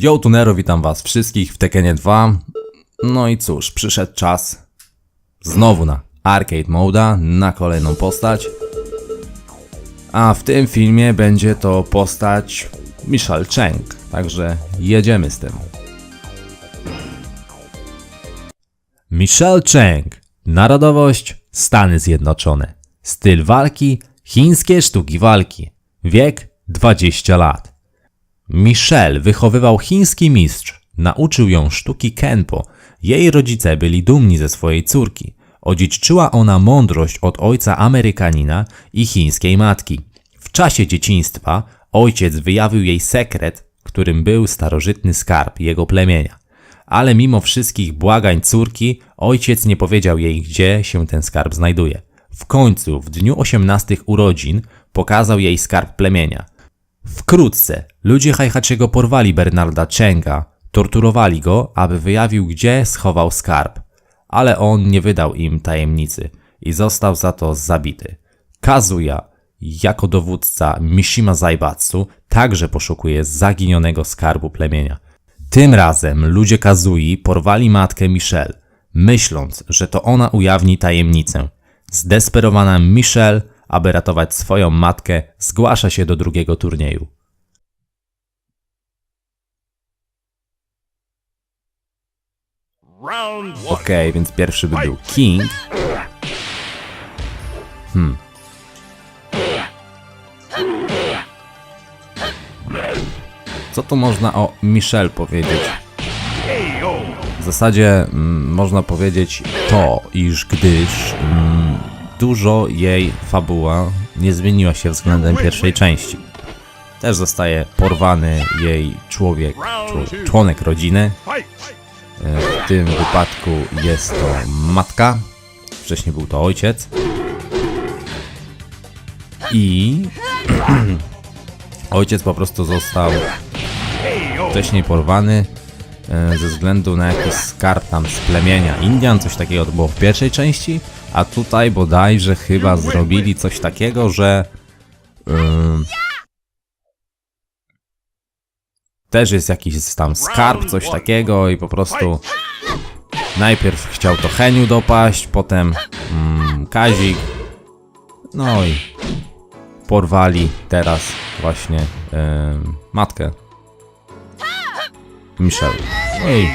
Yo Tunero, witam was wszystkich w Tekenie 2. No i cóż, przyszedł czas znowu na Arcade Moda, na kolejną postać. A w tym filmie będzie to postać Michelle Cheng, także jedziemy z tym. Michelle Cheng. Narodowość Stany Zjednoczone. Styl walki chińskie sztuki walki. Wiek 20 lat. Michelle wychowywał chiński mistrz. Nauczył ją sztuki kenpo. Jej rodzice byli dumni ze swojej córki. Odziedziczyła ona mądrość od ojca Amerykanina i chińskiej matki. W czasie dzieciństwa ojciec wyjawił jej sekret, którym był starożytny skarb jego plemienia. Ale mimo wszystkich błagań córki, ojciec nie powiedział jej, gdzie się ten skarb znajduje. W końcu, w dniu 18 urodzin, pokazał jej skarb plemienia. Wkrótce ludzie Hajhaczego porwali Bernarda Chenga, torturowali go, aby wyjawił, gdzie schował skarb, ale on nie wydał im tajemnicy i został za to zabity. Kazuya, jako dowódca Mishima Zaibatsu, także poszukuje zaginionego skarbu plemienia. Tym razem ludzie Kazui porwali matkę Michelle, myśląc, że to ona ujawni tajemnicę. Zdesperowana Michelle, aby ratować swoją matkę, zgłasza się do drugiego turnieju. Okej, więc pierwszy by był King. Hmm. Co tu można o Michelle powiedzieć? W zasadzie mm, można powiedzieć to, iż gdyż mm, dużo jej fabuła nie zmieniła się względem pierwszej części. Też zostaje porwany jej człowiek, czł- członek rodziny. E, W tym wypadku jest to matka. Wcześniej był to ojciec. I ojciec po prostu został wcześniej porwany e, ze względu na jakiś skarb tam z plemienia Indian, coś takiego to było w pierwszej części, a tutaj bodajże chyba zrobili coś takiego, że ym, też jest jakiś tam skarb, coś takiego i po prostu najpierw chciał to Heniu dopaść, potem mm, Kazik, no i porwali teraz właśnie ym, matkę Michelle. I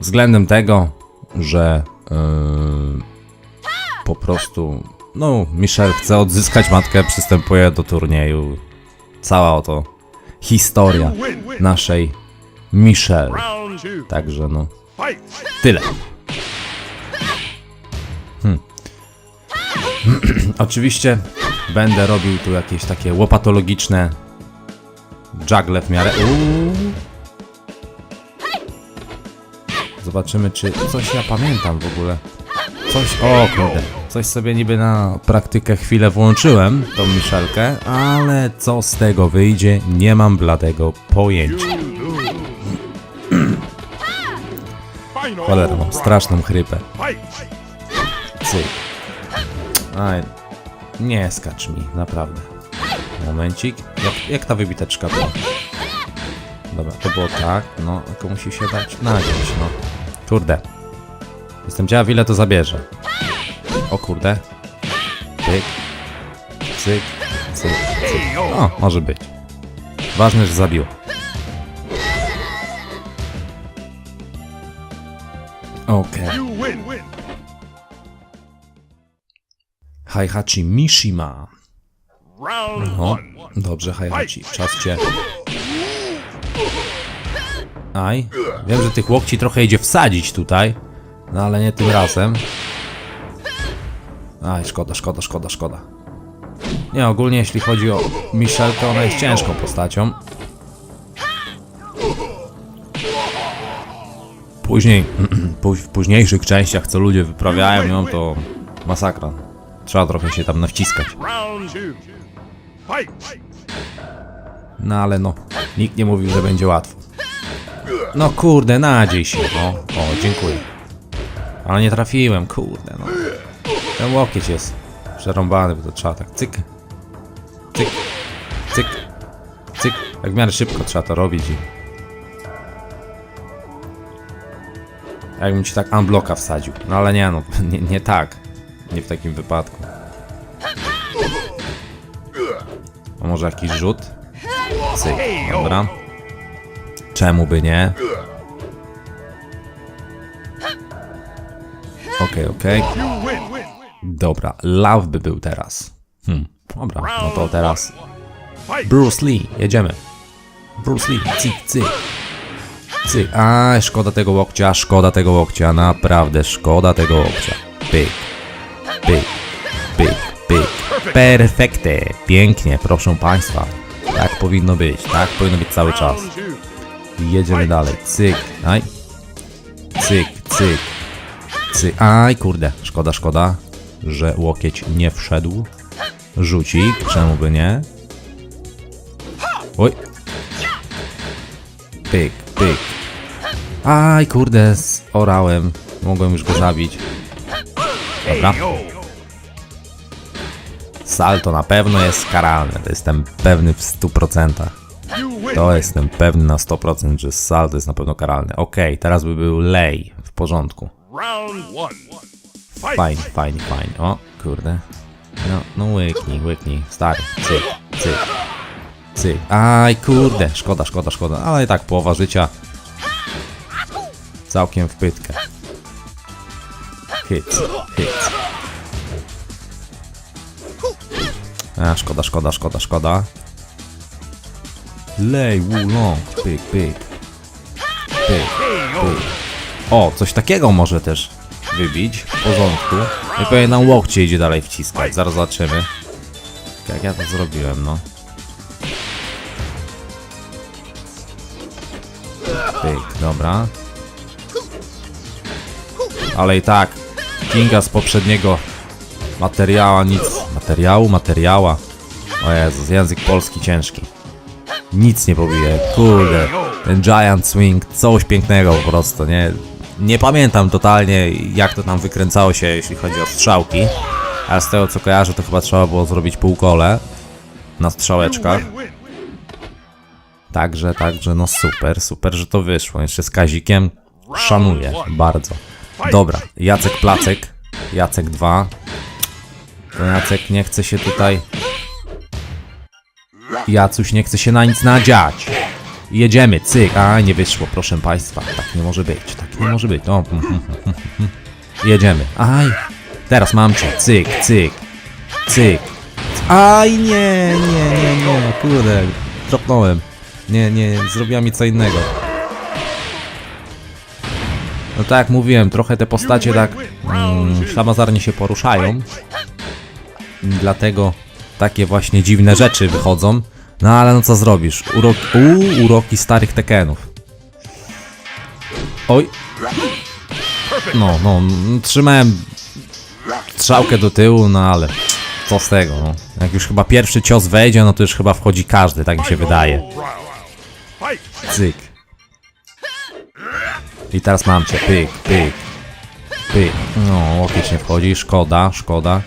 względem tego, że yy, po prostu, no, Michelle chce odzyskać matkę, przystępuje do turnieju. Cała oto historia naszej two. Także, no, tyle. Hmm. Oczywiście będę robił tu jakieś takie łopatologiczne juggle w miarę. Uuu. Zobaczymy, czy coś ja pamiętam w ogóle. Coś, o kurde, coś sobie niby na praktykę chwilę włączyłem, tą Michelkę, ale co z tego wyjdzie, nie mam bladego pojęcia. Cholera, mam straszną chrypę. Cyk. Aj, nie skacz mi, naprawdę. Momencik. Jak, jak ta wybiteczka była? Dobra, to było tak, no, tylko musi się dać nagiąć, no. Kurde. Jestem ciekaw, ile to zabierze. O kurde. Cyk, cyk, cyk. KO. O, może być. Ważne, że zabiło. Okej. Win. Heihachi Mishima. Round O, one. dobrze, Heihachi, czas cię. Aj, wiem, że tych łokci trochę idzie wsadzić tutaj, no ale nie tym razem. Aj, szkoda, szkoda, szkoda, szkoda. Nie, ogólnie jeśli chodzi o Michelle, to ona jest ciężką postacią. Później, pó- w późniejszych częściach, co ludzie wyprawiają ją, to masakra. Trzeba trochę się tam nawciskać. No ale no, nikt nie mówił, że będzie łatwo. No kurde, nadziej się, no. O, dziękuję. Ale nie trafiłem, kurde no. Ten łokieć jest przerąbany, bo to trzeba tak cyk, cyk, cyk, cyk. Jak w miarę szybko trzeba to robić i... Jakbym ci tak unblocka wsadził. No ale nie no, nie, nie tak. Nie w takim wypadku. A może jakiś rzut? Cyk, dobra. Czemu by nie? Okej, okej. Dobra, love by był teraz. Hmm, dobra, no to teraz. Bruce Lee, jedziemy. Bruce Lee, cyk, cyk. Cyk, a szkoda tego łokcia, szkoda tego łokcia, naprawdę szkoda tego łokcia. Pyk, pyk, pyk, pyk. Perfekte, pięknie, proszę Państwa. Tak powinno być, tak powinno być cały czas. Jedziemy dalej, cyk, aj. Cyk, cyk, cyk, aj kurde, szkoda, szkoda, że łokieć nie wszedł. Rzucik, czemu by nie? Oj. Pyk, pyk. Aj, kurde, orałem. Mogłem już go zabić. Dobra. Salto na pewno jest karalne. To jestem pewny w 100%. You win. To jestem pewny na 100%, że salto jest na pewno karalne. Okej, teraz by był lej. W porządku. Round one. Fajnie, fajnie, fajnie. O, kurde. No, no łyknij, łyknij. Stary. Cyk, cyk. Cyk. Aj, kurde. Szkoda, szkoda, szkoda. Ale i tak połowa życia. Całkiem w pytkę. Hit, hit. A, szkoda, szkoda, szkoda, szkoda. Lej, wulong. Pyk, pyk. Pyk, pyk. O, coś takiego może też wybić. W porządku. I pewnie nam łokcie idzie dalej wciskać. Zaraz zobaczymy. Jak ja to zrobiłem, no. Pyk, dobra. Ale i tak. Kinga z poprzedniego materiała nic. Materiału, materiała. O Jezus, język polski ciężki. Nic nie pobije, kurde. Ten Giant Swing, coś pięknego po prostu, nie? Nie pamiętam totalnie jak to tam wykręcało się, jeśli chodzi o strzałki. Ale z tego co kojarzę, to chyba trzeba było zrobić półkole na strzałeczkach. Także, także, no super, super, że to wyszło. Jeszcze z Kazikiem szanuję bardzo. Dobra, Jacek Placek, Jacek 2. To Jacek nie chce się tutaj... Jacuś nie chce się na nic nadziać. Jedziemy, cyk. A, nie wyszło, proszę państwa. Tak nie może być, tak nie może być. O, mm, mm, mm, mm. Jedziemy. Aj, teraz mam cię. Cyk, cyk, cyk. Aj, nie, nie, nie, nie, kurde, dropnąłem. Nie, nie, zrobiła mi co innego. No tak jak mówiłem, trochę te postacie tak mm, ślamazarnie się poruszają. Dlatego takie właśnie dziwne rzeczy wychodzą. No ale no co zrobisz? Urok, uu, uroki starych Tekenów. Oj. No, no, mm, trzymałem strzałkę do tyłu, no ale co z tego, no. Jak już chyba pierwszy cios wejdzie, no to już chyba wchodzi każdy, tak mi się wydaje. Cyk. I teraz mam cię. Pyk, pyk. Pyk. No, łokieć nie wchodzi. Szkoda, szkoda.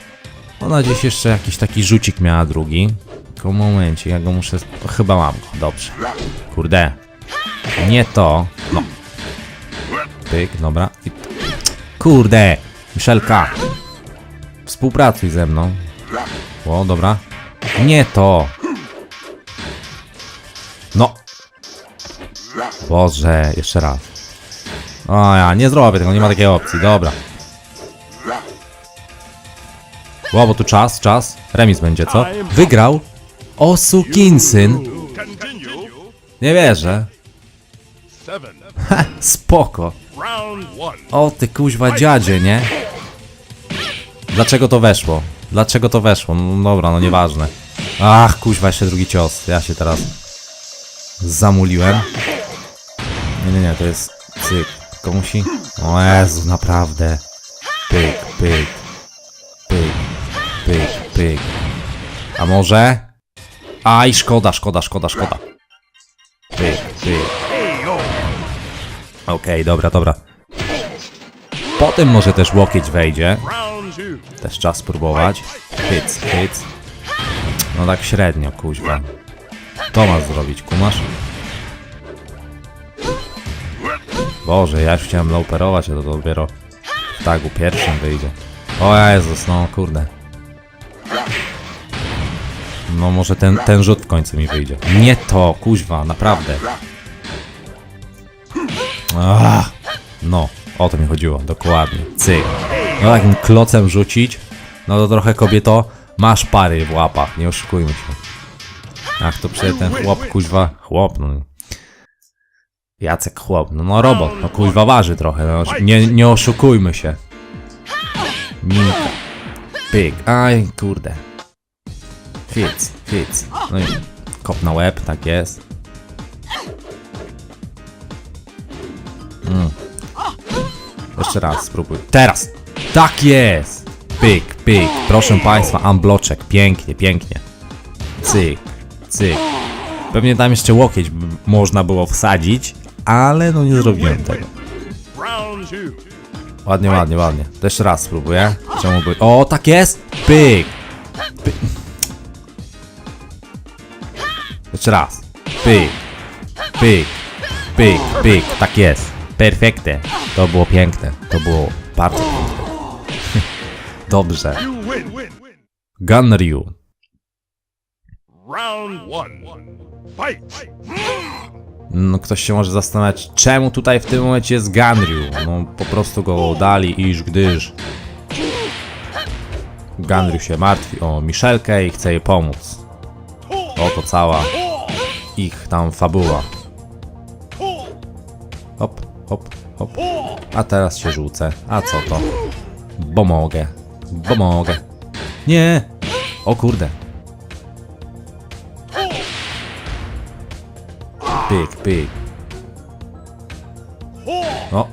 Ona gdzieś jeszcze jakiś taki rzucik miała drugi. Tylko momencie, ja go muszę... o, Chyba mam go. Dobrze. Kurde. Nie to. No. Pyk, dobra. I... Kurde. Michelka. Współpracuj ze mną. O, dobra. Nie to. No. Boże, jeszcze raz. O ja, nie zrobię tego, nie ma takiej opcji, dobra. Ło, bo tu czas, czas. Remis będzie, co? Wygrał? O, sukinsyn. Continue. Nie wierzę. Seven. Spoko. O, ty kuźwa dziadzie, nie? Dlaczego to weszło? Dlaczego to weszło? No dobra, no nieważne. Ach, kuźwa, jeszcze drugi cios. Ja się teraz zamuliłem. Nie, nie, nie, to jest cyk. Tylko musi... O Jezu, naprawdę. Pyk, pyk. Pyk, pyk, pyk. A może? Aj, szkoda, szkoda, szkoda, szkoda. Pyk, pyk. Okej, dobra, dobra. Potem może też łokieć wejdzie. Też czas spróbować. Hyc, hyc. No tak średnio, kuźwa. To masz zrobić, kumasz? Boże, ja już chciałem lauperować, a to dopiero w tagu pierwszym wyjdzie. O Jezus, no kurde. No może ten, ten rzut w końcu mi wyjdzie. Nie to, kuźwa, naprawdę. Ach, no, o to mi chodziło, dokładnie. Cyk. No takim klocem rzucić, no to trochę kobieto, masz pary w łapach, nie oszukujmy się. Ach, to przecież ten chłop, kuźwa, chłop, no. Jacek chłop, no, no robot, no kuźwa waży trochę, no, nie, nie oszukujmy się. Minka. Pyk, aj kurde. Fitz, fitz. No i kop na łeb, tak jest. Mm. Jeszcze raz spróbuj. Teraz! Tak jest! Pyk, pyk. Proszę Państwa, unbloczek. Pięknie, pięknie. Cyk, cyk. Pewnie tam jeszcze łokieć można było wsadzić, ale no nie zrobiłem tego. Ładnie, ładnie, ładnie. To jeszcze raz spróbuję. Czemu by... O, tak jest! Pyk. Jeszcze raz. Pyk. Pyk. Pyk, pyk. Tak jest. Perfekte. To było piękne. To było bardzo piękne. Dobrze. Gunryu. Round one. Fight. No, ktoś się może zastanawiać, czemu tutaj w tym momencie jest Ganryu. No, po prostu go dali, iż gdyż. Ganryu się martwi o Michelkę i chce jej pomóc. Oto cała ich tam fabuła. Hop, hop, hop. A teraz się rzucę. A co to? Bo mogę. Bo mogę. Nie! O kurde. Pyk, pyk. O.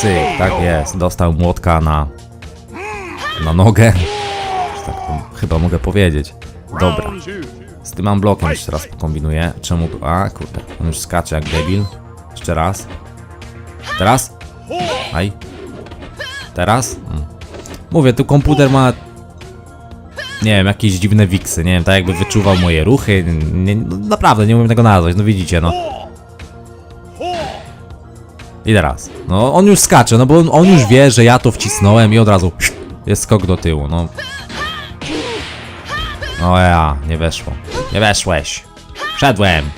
Cyk, tak jest. Dostał młotka na... Na nogę. Tak chyba mogę powiedzieć. Dobra. Z tym mam blokiem jeszcze raz kombinuję. Czemu tu... A, kurde. On już skacze jak debil. Jeszcze raz. Teraz? Aj. Teraz? Mm. Mówię, tu komputer ma... Nie wiem, jakieś dziwne wiksy, nie wiem, tak jakby wyczuwał moje ruchy. Nie, no, naprawdę, nie umiem tego nazwać, no widzicie, no. I teraz. No, on już skacze, no bo on, on już wie, że ja to wcisnąłem i od razu jest skok do tyłu, no. O ja, nie weszło. Nie weszłeś. Wszedłem.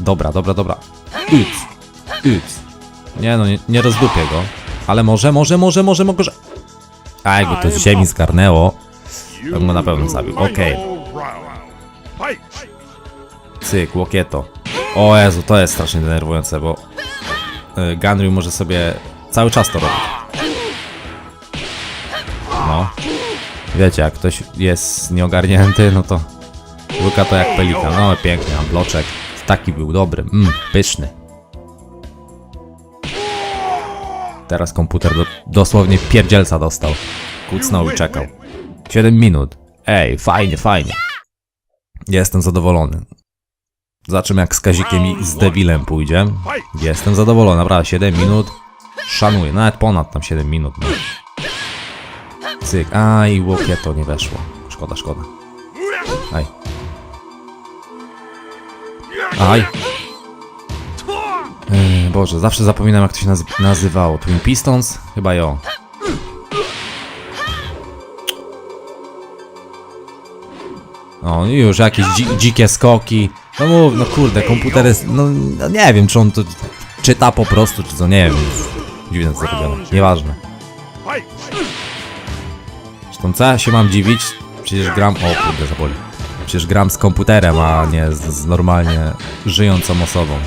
Dobra, dobra, dobra. Uc. Uc. Nie no, nie, nie rozdupię go. Ale może, może, może, może, może. A jakby to z ziemi zgarnęło, to bym go na pewno zabił. Okej. Fight. Cyk, łokieto. O Jezu, to jest strasznie denerwujące, bo y, Ganryu może sobie cały czas to robić. Wiecie, jak ktoś jest nieogarnięty, no to łyka to jak pelikan. No pięknie, a bloczek taki był dobry, mm, pyszny. Teraz komputer do, dosłownie pierdzielca dostał. Kucnął i czekał. 7 minut. Ej, fajnie, fajnie. Jestem zadowolony. Zobaczymy jak z Kazikiem i z Devilem pójdzie. Jestem zadowolony, naprawdę 7 minut. Szanuję, nawet ponad tam 7 minut. No. Cyk, aj, łokieto nie weszło. Szkoda, szkoda. Aj. Aj. Yy, Boże, zawsze zapominam jak to się naz- nazywało. Twin Pistons? Chyba jo. O, już jakieś dzi dzikie skoki. No mów, no kurde, komputer jest, no, no nie wiem, czy on to czyta po prostu, czy co, nie wiem. Dziwne to zrobione, nieważne. Zresztą co ja się mam dziwić? Przecież gram, o kurde, zaboli. Przecież gram z komputerem, a nie z, z normalnie żyjącą osobą.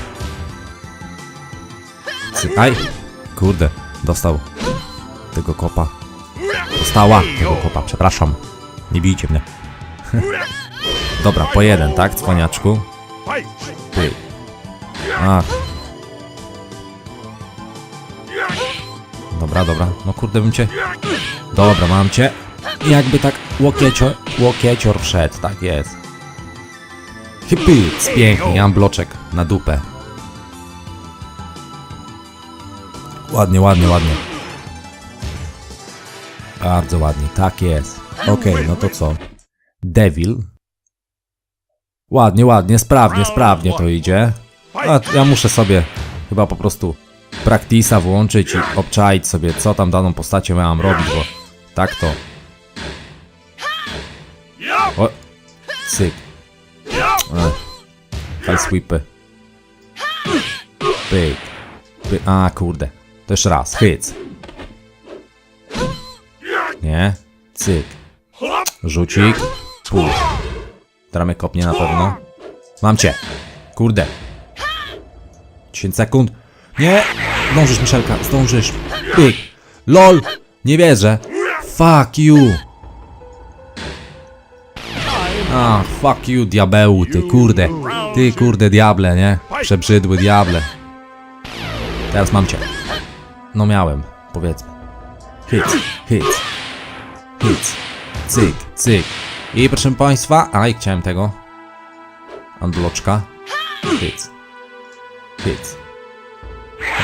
Aj, kurde, dostał tego kopa. Dostała tego kopa, przepraszam. Nie bijcie mnie. Dobra, po jeden, tak, cwaniaczku? Ty. Dobra, dobra. No kurde bym cię... Dobra, mam cię. Jakby tak łokiecior, łokiecior wszedł, tak jest. Hypyc, pięknie, mam bloczek na dupę. Ładnie, ładnie, ładnie. Bardzo ładnie, tak jest. Okej, no to co? Devil. Ładnie, ładnie, sprawnie, sprawnie to idzie. A ja muszę sobie chyba po prostu praktisa włączyć i obczaić sobie, co tam daną postacią miałam robić, bo tak to... cyk. E, High sweepy. Pyk. Pyk. A, kurde. To jeszcze raz. Hyc. Nie. Cyk. Rzucik. Teraz mnie kopnie na pewno. Mam cię. Kurde. 10 sekund. Nie! Zdążysz, Michelka, zdążysz. Pyk. LOL! Nie wierzę. Fuck you. A, fuck you, diabeł, ty kurde. Ty kurde, diable, nie? Przebrzydły diable. Teraz mam cię. No miałem, powiedzmy. Hit, hit, hit. Cyk, cyk. I proszę państwa, aj, chciałem tego. Andloczka. Hit. Hit.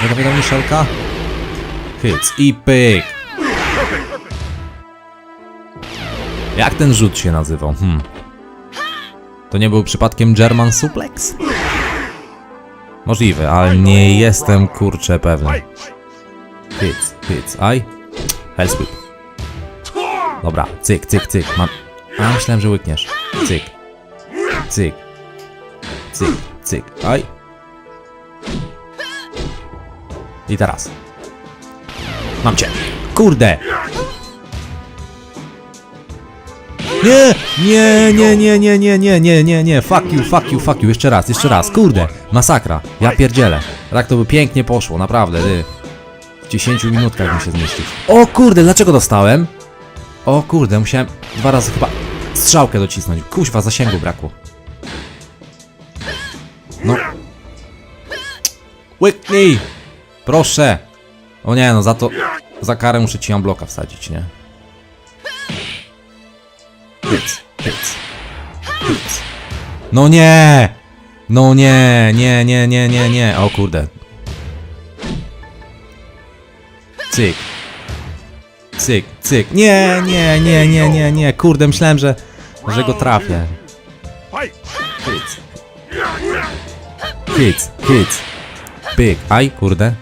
Dawaj, dawaj, Michelka. Hit. I pyk. Jak ten rzut się nazywał? Hmm. To nie był przypadkiem German Suplex? Możliwe, ale nie jestem kurczę pewny. Hits, hits, aj. Hell sweep. Dobra, cyk, cyk, cyk. Mam... A, myślałem, że łykniesz. Cyk. Cyk. Cyk, cyk, aj. I teraz. Mam cię. Kurde! Nie, nie, nie, nie, nie, nie, nie, nie, nie, nie, fuck you, fuck you, fuck you, jeszcze raz, jeszcze raz, kurde, masakra, ja pierdzielę. Tak to by pięknie poszło, naprawdę, ty. W 10 minutkach mi się zmieścił. O kurde, dlaczego dostałem? O kurde, musiałem dwa razy chyba strzałkę docisnąć. Kuźwa, zasięgu brakło. No. Łyknij! Proszę! O nie, no za to, za karę muszę ci bloka wsadzić, nie? No nie! No nie, nie, nie, nie, nie, nie. O kurde. Cyk. Cyk, cyk. Nie, nie, nie, nie, nie, nie. Kurde, myślałem, że, że go trafię. Hyc. Hyc, hyc. Pyk. Aj, kurde.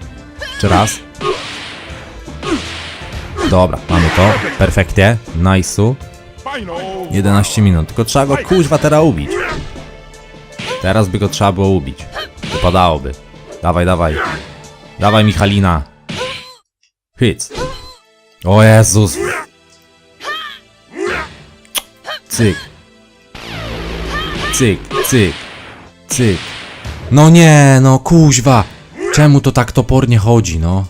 Jeszcze raz. Dobra, mamy to. Perfeknie. Nice'u. Final! 11 minut, tylko trzeba go kuźwa teraz ubić. Teraz by go trzeba było ubić. Wypadałoby. Dawaj, dawaj. Dawaj, Michalina. Hyc. O Jezus. Cyk. Cyk, cyk, cyk. No nie, no kuźwa. Czemu to tak topornie chodzi, no?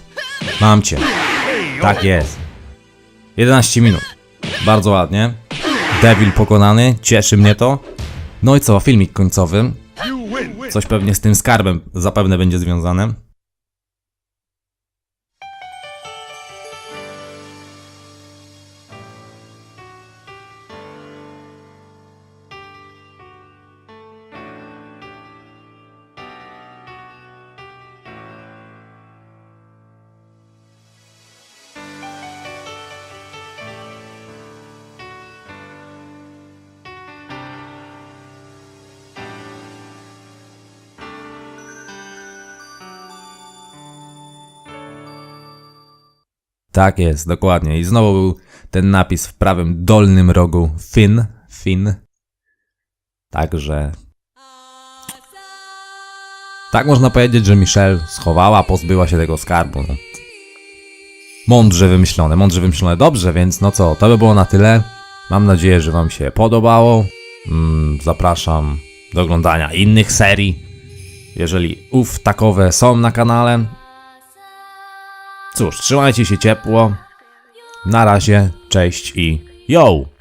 Mam cię. Tak jest. 11 minut. Bardzo ładnie. Devil pokonany, cieszy mnie to. No i co, filmik końcowy. Coś pewnie z tym skarbem zapewne będzie związane. Tak jest, dokładnie. I znowu był ten napis w prawym dolnym rogu Fin. Fin. Także. Tak można powiedzieć, że Michelle schowała, pozbyła się tego skarbu. No. Mądrze wymyślone, mądrze wymyślone. Dobrze, więc no co, to by było na tyle. Mam nadzieję, że Wam się podobało. Mm, zapraszam do oglądania innych serii. Jeżeli ów takowe są na kanale, Cóż, trzymajcie się ciepło. Na razie, cześć i yo!